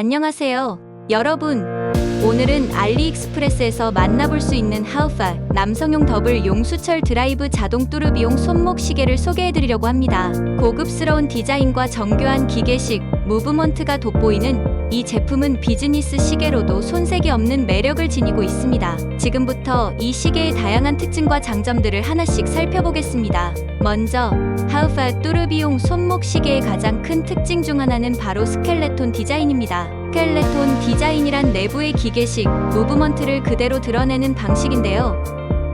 안녕하세요. 여러분. 오늘은 알리익스프레스에서 만나볼 수 있는 하우파 남성용 더블 용수철 드라이브 자동 뚜르비용 손목 시계를 소개해드리려고 합니다. 고급스러운 디자인과 정교한 기계식 무브먼트가 돋보이는 이 제품은 비즈니스 시계로도 손색이 없는 매력을 지니고 있습니다. 지금부터 이 시계의 다양한 특징과 장점들을 하나씩 살펴보겠습니다. 먼저 하우파 뚜르비용 손목 시계의 가장 큰 특징 중 하나는 바로 스켈레톤 디자인입니다. 스켈레톤 디자인이란 내부의 기계식 무브먼트를 그대로 드러내는 방식인데요.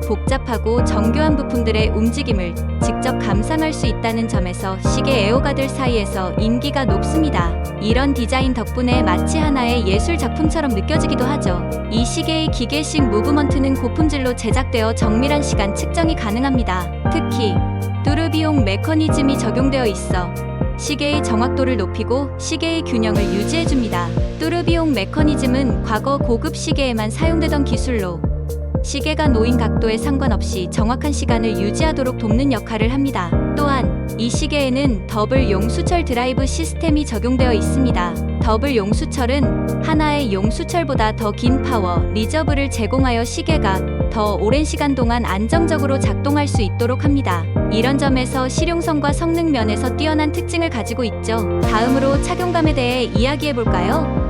복잡하고 정교한 부품들의 움직임을 직접 감상할 수 있다는 점에서 시계 애호가들 사이에서 인기가 높습니다. 이런 디자인 덕분에 마치 하나의 예술 작품처럼 느껴지기도 하죠. 이 시계의 기계식 무브먼트는 고품질로 제작되어 정밀한 시간 측정이 가능합니다. 특히 뚜르비용 메커니즘이 적용되어 있어 시계의 정확도를 높이고 시계의 균형을 유지해줍니다. 뚜르비용 메커니즘은 과거 고급 시계에만 사용되던 기술로 시계가 놓인 각도에 상관없이 정확한 시간을 유지하도록 돕는 역할을 합니다. 또한 이 시계에는 더블 용수철 드라이브 시스템이 적용되어 있습니다. 더블 용수철은 하나의 용수철보다 더 긴 파워 리저브를 제공하여 시계가 더 오랜 시간 동안 안정적으로 작동할 수 있도록 합니다. 이런 점에서 실용성과 성능 면에서 뛰어난 특징을 가지고 있죠. 다음으로 착용감에 대해 이야기해 볼까요?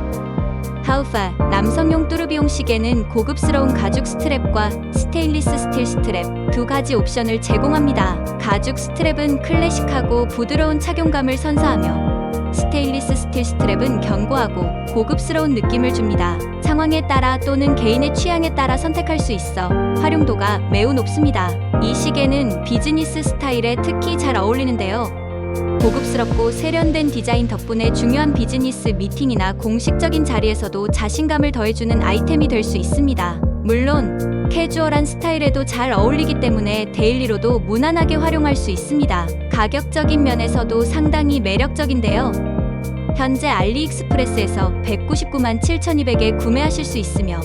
하우파 남성용 뚜르비용 시계는 고급스러운 가죽 스트랩과 스테인리스 스틸 스트랩 두 가지 옵션을 제공합니다. 가죽 스트랩은 클래식하고 부드러운 착용감을 선사하며 스테인리스 스틸 스트랩은 견고하고 고급스러운 느낌을 줍니다. 상황에 따라 또는 개인의 취향에 따라 선택할 수 있어 활용도가 매우 높습니다. 이 시계는 비즈니스 스타일에 특히 잘 어울리는데요. 고급스럽고 세련된 디자인 덕분에 중요한 비즈니스 미팅이나 공식적인 자리에서도 자신감을 더해주는 아이템이 될 수 있습니다. 물론 캐주얼한 스타일에도 잘 어울리기 때문에 데일리로도 무난하게 활용할 수 있습니다. 가격적인 면에서도 상당히 매력적인데요. 현재 알리익스프레스에서 199만 7,200에 구매하실 수 있으며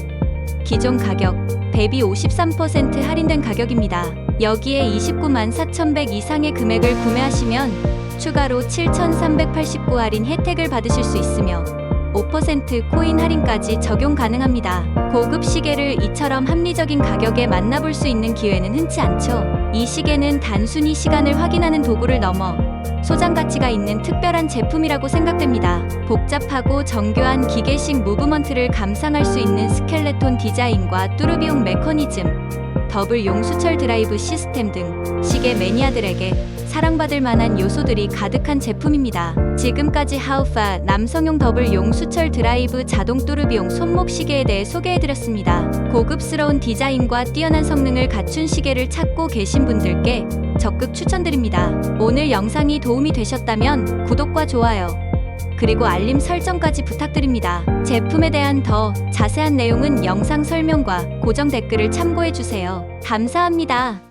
기존 가격 대비 53% 할인된 가격입니다. 여기에 29만 4,100 이상의 금액을 구매하시면 추가로 7,389 할인 혜택을 받으실 수 있으며 5% 코인 할인까지 적용 가능합니다. 고급 시계를 이처럼 합리적인 가격에 만나볼 수 있는 기회는 흔치 않죠. 이 시계는 단순히 시간을 확인하는 도구를 넘어 소장 가치가 있는 특별한 제품이라고 생각됩니다. 복잡하고 정교한 기계식 무브먼트를 감상할 수 있는 스켈레톤 디자인과 뚜르비용 메커니즘, 더블 용수철 드라이브 시스템 등 시계 매니아들에게 사랑받을 만한 요소들이 가득한 제품입니다. 지금까지 하우파 남성용 더블 용수철 드라이브 자동 뚜르비용 손목 시계에 대해 소개해드렸습니다. 고급스러운 디자인과 뛰어난 성능을 갖춘 시계를 찾고 계신 분들께 적극 추천드립니다. 오늘 영상이 도움이 되셨다면 구독과 좋아요, 그리고 알림 설정까지 부탁드립니다. 제품에 대한 더 자세한 내용은 영상 설명과 고정 댓글을 참고해 주세요. 감사합니다.